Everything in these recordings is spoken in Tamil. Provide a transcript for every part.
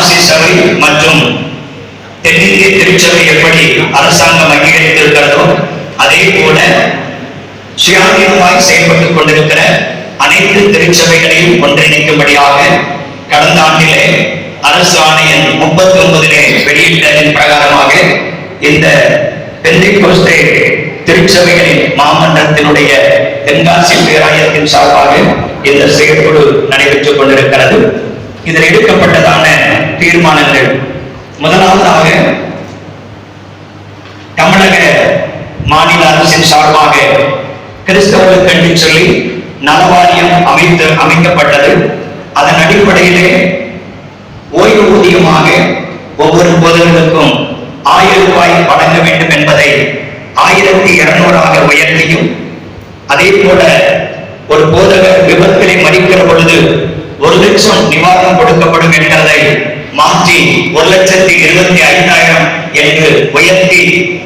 ஆர்சி சபை மற்றும் தென்னிந்திய திருச்சபை எப்படி அரசாங்கம் அங்கீகரித்திருக்கிறதோ அதே போல சுயாதீனமாய் செயல்பட்டுக் கொண்டிருக்கிற அனைத்து திருச்சபைகளையும் ஒன்றிணைக்கும்படியாக கடந்த ஆண்டிலே அரசு ஆணையம் முப்பத்தி ஒன்பதிலே வெளியிட்டதன் பிரகாரமாக இந்த பெந்தைக்கோஸ்தே திருச்சபைகளின் மாமன்றத்தினுடைய தென்காசி பேராயத்தின் சார்பாக இந்த செயற்குழு நடைபெற்றுக் கொண்டிருக்கிறது. இதில் எடுக்கப்பட்டதான தீர்மானங்கள். முதலாவதாக தமிழக மாநில அரசின் சார்பாக கிறிஸ்தவர்களுக்கு என்று சொல்லி நலவாரியம் அமைத்து அமைக்கப்பட்டது. அதன் அடிப்படையிலே ஓய்வூதியமாக ஒவ்வொரு பொதுகளுக்கும் ஆயிரம் ரூபாய் வழங்க வேண்டும் என்பதை ஆயிரத்தி இருநூறாக உயர்த்தியும் அதே போல ஒரு போதகர் விபத்திலே மறிக்கிற பொழுது ஒரு லட்சம் நிவாரணம் கொடுக்கப்படும் என்றதை மாற்றி ஒரு லட்சத்தி இருபத்தி ஐந்தாயிரம் என்று உயர்த்தி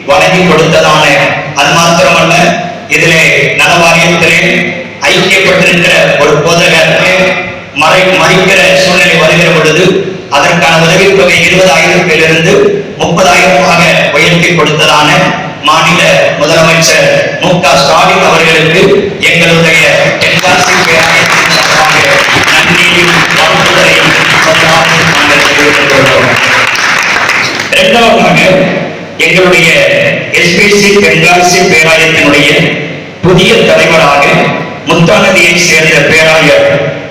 வழங்கி கொடுத்ததான அது மாத்திரமல்ல இதிலே நலவாரியத்திலே ஐக்கியப்பட்டிருக்கிற ஒரு போதகர் மறை மறிக்கிற சூழ்நிலை வருகிற பொழுது அதற்கான உதவித்தொகை இருபதாயிரத்திலிருந்து முப்பதாயிரமாக உயர்த்தி கொடுத்ததான மாநில முதலமைச்சர் மு க ஸ்டாலின் எஸ்பிசி பேராயத்தினுடைய புதிய தலைவராக முத்தாநதியை சேர்ந்த பேராயர்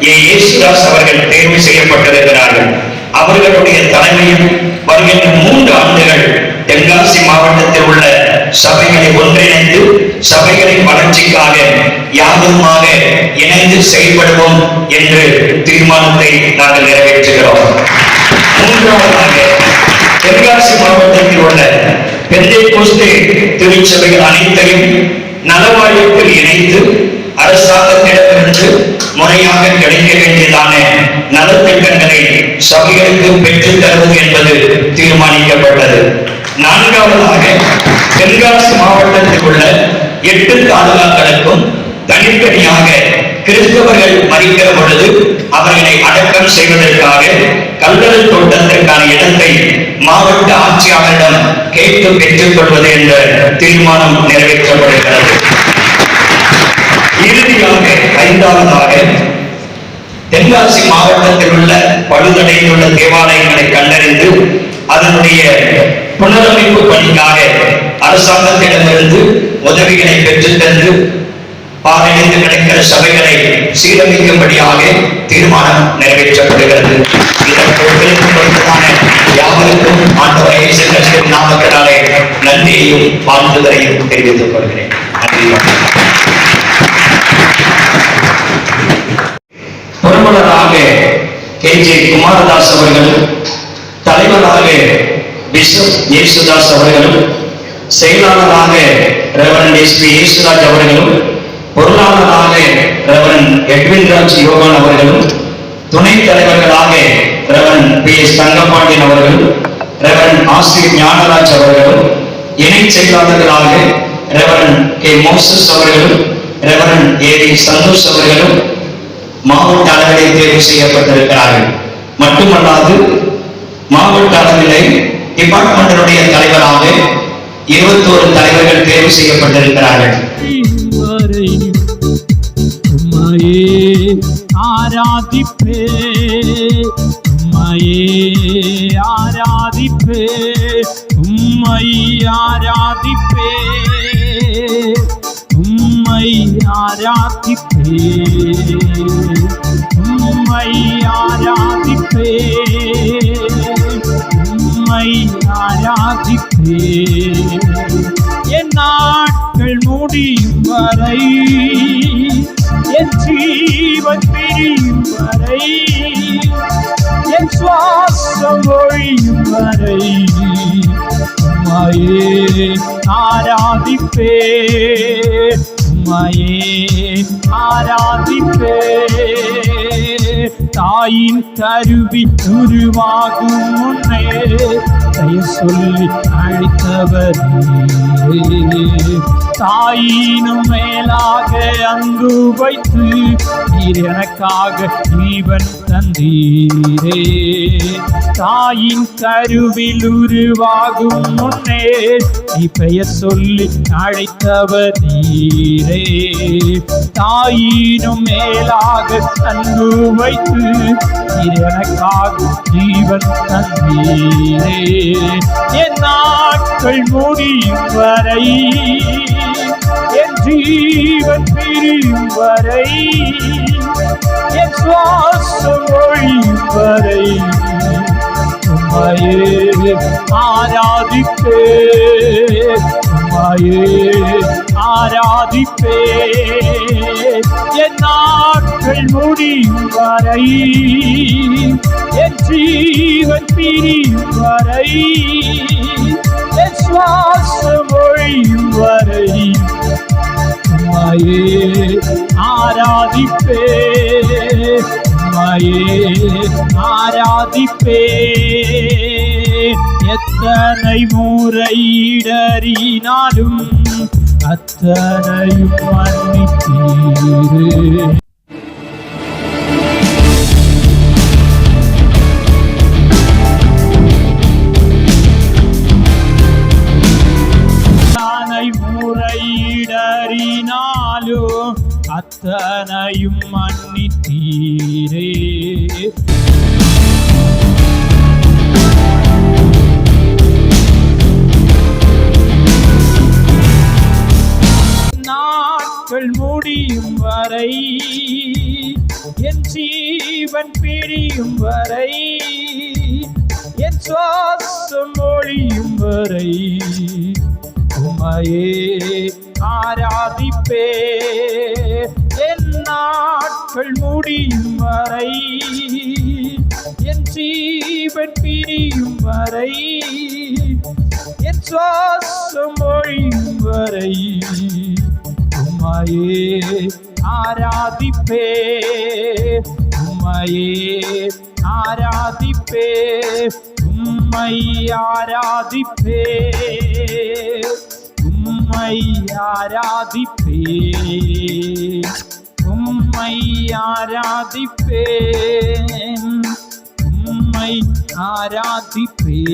ஏ. யேசுதாஸ் அவர்கள் தேர்வு செய்யப்பட்டிருக்கிறார்கள். அவர்களுடைய தலைமையில் வருகின்ற மூன்று ஆண்டுகள் தென்காசி மாவட்டத்தில் உள்ள சபைகளை ஒன்றிணைந்து சபைகளின் வளர்ச்சிக்காக யாருமாக இணைந்து செயல்படுவோம் என்று தீர்மானத்தை நாங்கள் நிறைவேற்றுகிறோம். மூன்றாவதாக தென்காசி மாவட்டத்தில் உள்ள பெந்தை கோஸ்தே திருச்சபை அனைத்தையும் நலவாரியத்தில் இணைத்து அரசாங்கத்திடமிருந்து முறையாக கிடைக்க வேண்டியதான நலத்திட்டங்களை சபைகளுக்கு பெற்றுத் தருவது என்பது தீர்மானிக்கப்பட்டது. நான்காவதாக தென்காசி மாவட்டத்தில் உள்ள எட்டு தாலுகாக்களுக்கும் தனித்தனியாக கிறிஸ்தவர்கள் மறிக்கிற பொழுது அவர்களை அடக்கம் செய்வதற்காக கல்லறை தோட்டத்திற்கான இடத்தை மாவட்ட ஆட்சியாளரிடம் கேட்டு பெற்றுக் கொள்வது என்ற தீர்மானம் நிறைவேற்றப்படுகிறது. இறுதியாக ஐந்தாவதாக தென்காசி மாவட்டத்தில் உள்ள பழுதடைந்துள்ள தேவாலயங்களை கண்டறிந்து அதனுடைய புனரமைப்பு பணிக்காக அரசாங்கத்திடமிருந்து உதவிகளை பெற்றுத் தந்து பாறையிலிருந்து கிடைக்கிற சபைகளை சீரமைக்கும்படியாக தீர்மானம் நிறைவேற்றப்படுகிறது. யாவருக்கும் ஆண்டவர் இயேசு கிறிஸ்துவின் நன்றியையும் வாழ்த்துதலையும் தெரிவித்துக் கொள்கிறேன். நன்றி. வணக்கம். கே. ஜே. குமாரதாஸ் அவர்களும் தலைவராக பிஷப் இயேசுதாஸ் அவர்களும் செயலாளராக ரெவரன் எஸ். பி. இயேசுராஜ் அவர்களும் பொருளாளராக ரெவரன் எட்வின் ராஜ் யோகான் அவர்களும் துணைத் தலைவர்களாக ரெவரன் பி எஸ் தங்கபாண்டியன் அவர்களும் ரெவரன் ஆசிரியர் ஞானராஜ் அவர்களும் இணைச் செயலாளர்களாக ரெவரன் கே மோசஸ் அவர்களும் ரெவரன் ஏ வி சந்தோஷ் அவர்களும் மாவட்ட அளவிலே தேர்வு செய்யப்பட்டிருக்கிறார்கள். மட்டுமல்லாது மாவட்ட அளவிலே டிபார்ட்மெண்டினுடைய தலைவராக இருபத்தோரு தலைவர்கள் தேர்வு செய்யப்பட்டிருக்கிறார்கள். வரை உம்மையே ஆராதிப்பே உம்மையே ஆராதிப்பே உம்மை ஆராதிப்பே உம்மை ஆராதிப்பே உம்மை ஆராதிப்பே உம்மை ஆராதிப்பே என் நாட்கள் முடியும் வரை என் ஜீவன் பிரியும் வரை என் சுவாசம் ஒழியும் வரை உமையே ஆராதிப்பே உமையே ஆராதிப்பே. தாயின் கருவி உருவாகும் முன்னே பெயர் சொல்லி அழைத்தவரே தாயினும் மேலாக அங்கு வைத்து நீர் எனக்காக ஜீவன் தந்தீரே. தாயின் கருவில் உருவாகும் முன்னே நீ பெயர் சொல்லி அழைத்தவர் நீரே. தாயினும் மேலாக அன்பு வைத்து நீர் எனக்காக ஜீவன் தந்தீரே. என் நாட்கள் முடியும் வரை என் ஜீவன் பிரியும் வரை என் சுவாசம் ஒழியும் வரை உம்மையே ஆராதிப்பே உம்மையே ஆராதிப்பே. என் நாட்கள் முடியும் வரை என் ஜீவன் பிரியும் வரை என் சுவாசம் ஒழியும் வரை. உம்மையே ஆராதிப்பே. உம்மையே ஆராதிப்பே. எத்தனை முறையிடறினாலும் அத்தனையும் மன்னித்தீரே. முறையிடறினாலோ அத்தனையும் மன்னித்தீரே. நாட்கள் முடியும் வரை என் ஜீவன் பிரியும் வரை என் சுவாசம் ஒழியும் வரை உமையே ஆராதிப்பே. என் நாட்கள் முடியும் வரை என் ஜீவன் பிரியும் வரை என் சுவாசம் ஒழியும் வரை உம்மையே ஆராதிப்பே. உம்மையே ஆராதிப்பே. உம்மை ஆராதிப்பே. உம்மை ஆராதிப்பே உம்மை ஆராதிப்பேன் உம்மை ஆராதிப்பேன்